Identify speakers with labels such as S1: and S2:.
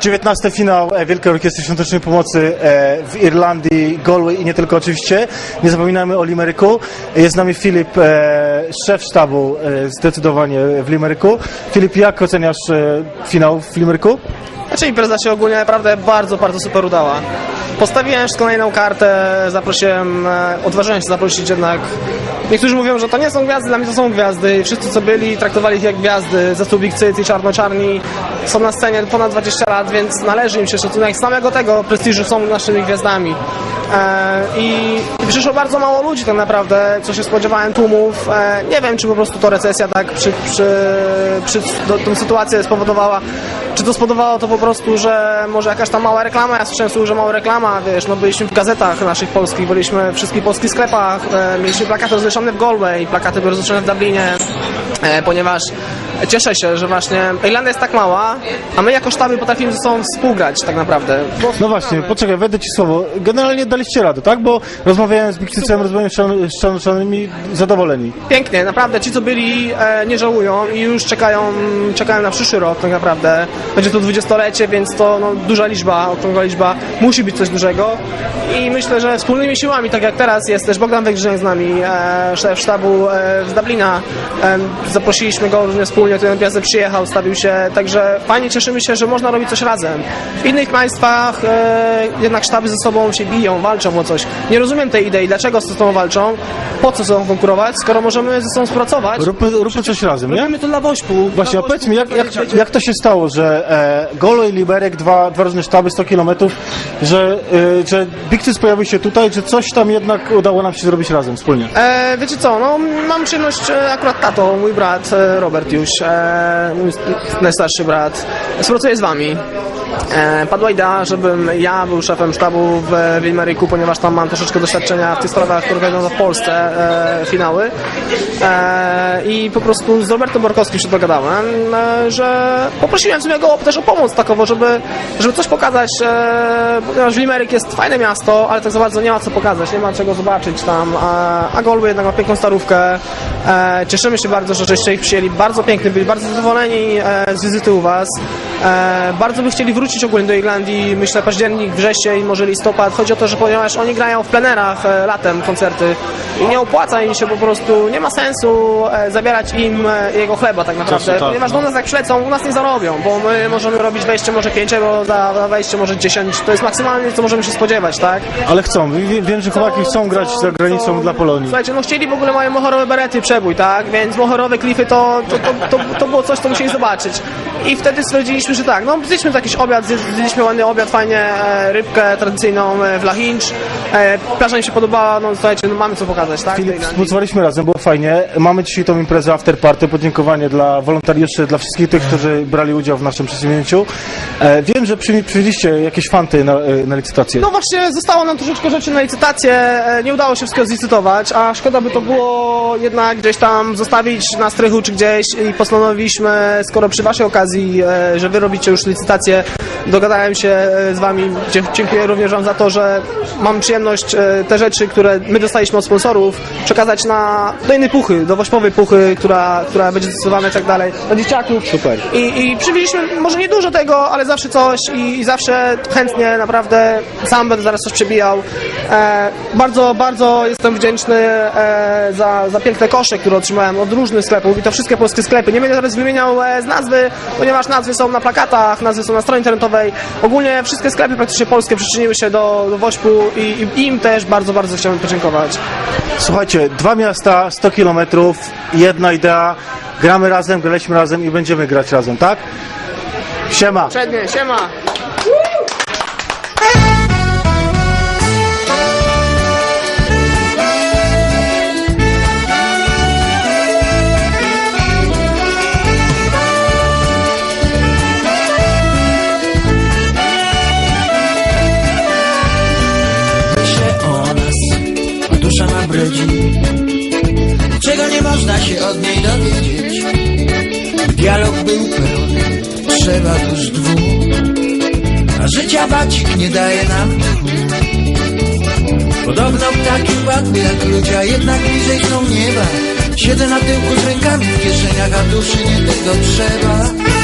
S1: 19 finał e, Wielkiej Orkiestry Świątecznej Pomocy e, w Irlandii, Galway i nie tylko oczywiście. Nie zapominajmy o Limeryku. Jest z nami Filip, e, szef sztabu zdecydowanie w Limeryku. Filip, jak oceniasz finał w Limeryku?
S2: Znaczy impreza się ogólnie naprawdę bardzo, bardzo super udała. Postawiłem wszystko jedną kartę, zaprosiłem, e, odważyłem się zaprosić jednak. Niektórzy mówią, że to nie są gwiazdy, dla mnie to są gwiazdy. Wszyscy co byli, traktowali ich jak gwiazdy. Zespół Big City, Czarno-Czarni są na scenie ponad 20 lat, więc należy im się szacunek. Z samego tego prestiżu są naszymi gwiazdami. E, I i przyszło bardzo mało ludzi tak naprawdę, co się spodziewałem tłumów. E, nie wiem, czy po prostu to recesja tak przy, przy, przy tą sytuację spowodowała. Czy to spowodowało to po prostu, że może jakaś tam mała reklama? Ja słyszałem że mała reklama, wiesz, no byliśmy w gazetach naszych polskich, byliśmy w wszystkich polskich sklepach, e, mieliśmy plakaty rozwieszone w Galway, plakaty były rozwieszone w Dublinie, e, ponieważ cieszę się, że właśnie Irlandia jest tak mała, a my jako sztaby potrafimy ze sobą współgrać tak naprawdę. Bo
S1: No właśnie, poczekaj, wejdę Ci słowo. Generalnie daliście radę, tak? Bo rozmawiałem z Big City'em, rozmawiałem z Czarnoczanymi, zadowoleni.
S2: Pięknie, naprawdę. Ci, co byli, e, nie żałują i już czekają, czekają na przyszły rok tak naprawdę. Będzie to dwudziestolecie, więc to no, duża liczba, okrągła liczba. Musi być coś dużego. I myślę, że wspólnymi siłami, tak jak teraz jest też Bogdan Węgrzyniak z nami, e, szef sztabu e, z Dublina. E, zaprosiliśmy go również wspólnie, ten gwiazdę przyjechał, stawił się. Także fajnie cieszymy się, że można robić coś razem. W innych państwach e, jednak sztaby ze sobą się biją, walczą o coś. Nie rozumiem tej idei, dlaczego ze sobą walczą, po co ze sobą konkurować, skoro możemy ze sobą współpracować.
S1: Róbmy, róbmy coś razem, nie?
S2: Robimy to dla Wośpu.
S1: Właśnie, a powiedz mi, jak, jak, jak to się stało, że e, Golo i Liberek, dwa, dwa różne sztaby, 100 kilometrów, że, e, że Big Cis pojawił się tutaj, że coś tam jednak udało nam się zrobić razem, wspólnie?
S2: E, wiecie co, no mam przyjemność, akurat tato, mój brat e, Robert już, e, mój najstarszy brat, współpracuje z wami. E, padła idea, żebym ja był szefem sztabu w Wilmeryku, ponieważ tam mam troszeczkę doświadczenia w tych sprawach, które wiedzą w Polsce e, finały. E, I po prostu z Robertem Borkowskim się dogadałem, e, że poprosiłem w sumie go też o pomoc takowo, żeby, żeby coś pokazać, e, ponieważ Wilmeryk jest fajne miasto, ale tak za bardzo nie ma co pokazać, nie ma czego zobaczyć tam, a, Galway jednak ma piękną starówkę. E, cieszymy się bardzo, że żeście ich przyjęli, bardzo piękny, byli bardzo zadowoleni z wizyty u Was. Bardzo by chcieli wrócić ogólnie do Irlandii, myślę październik, wrzesień, może listopad. Chodzi o to, że ponieważ oni grają w plenerach e, latem koncerty i nie opłaca im się po prostu, nie ma sensu e, zabierać im e, jego chleba tak naprawdę,
S1: tak,
S2: ponieważ
S1: no.
S2: do nas jak przylecą, u nas nie zarobią, bo my możemy robić wejście może 5 euro, za, za wejście może 10, to jest maksymalnie co możemy się spodziewać, tak?
S1: Ale chcą, Wie- wiem, że chłopaki chcą grać za granicą
S2: chcą-
S1: dla Polonii.
S2: Słuchajcie, no chcieli w ogóle mają moherowe berety przebój, tak? Więc moherowe klify to, to, to, to, to było coś, co musieli zobaczyć. I wtedy stwierdziliśmy, że tak, no zjedliśmy jakiś obiad, zjedliśmy ładny obiad, fajnie, e, rybkę tradycyjną e, w Lahinch. E, plaża mi się podobała, no słuchajcie, no mamy co pokazać, tak?
S1: Filip,
S2: Tej
S1: współpracowaliśmy razem, było fajnie. Mamy dzisiaj tą imprezę after party, podziękowanie dla wolontariuszy, dla wszystkich tych, którzy brali udział w naszym przedsięwzięciu. E, wiem, że przy, przywieźliście jakieś fanty na, e, na licytację.
S2: No właśnie, zostało nam troszeczkę rzeczy na licytację, e, nie udało się wszystkiego zlicytować, a szkoda by to było jednak gdzieś tam zostawić na strychu czy gdzieś i postanowiliśmy, skoro przy waszej okazji, e, że wy robicie już licytację, dogadałem się e, z wami, dziękuję również wam za to, że mam przyjemność e, te rzeczy, które my dostaliśmy od sponsorów, przekazać na, do innej puchy, do wośpowej puchy, która, która będzie zdecydowana i tak dalej, dla dzieciaków.
S1: Super.
S2: I, I przywieźliśmy może nie dużo tego, ale zawsze coś i, i zawsze chętnie naprawdę sam będę zaraz coś przebijał. E, bardzo, bardzo jestem wdzięczny e, za, za piękne kosze, które otrzymałem od różnych sklepów i to wszystkie polskie sklepy. Nie będę teraz wymieniał e, z nazwy, ponieważ nazwy są na plakatach, nazwy są na stronie internetowej. Ogólnie wszystkie sklepy praktycznie polskie przyczyniły się do, do Wośpu i, i im też bardzo, bardzo chciałbym podziękować.
S1: Słuchajcie, dwa miasta, 100 kilometrów, jedna idea. Gramy razem, graliśmy razem i będziemy grać razem, tak? Siema!
S2: Przednie, siema!
S3: Czego nie można się od niej dowiedzieć? Dialog był pełny Trzeba tuż dwóch. A życia bacik nie daje nam Podobno ptaki upadły jak ludzie, a jednak bliżej są nieba. Siedzę na tyłku z rękami w kieszeniach, a duszy nie tego trzeba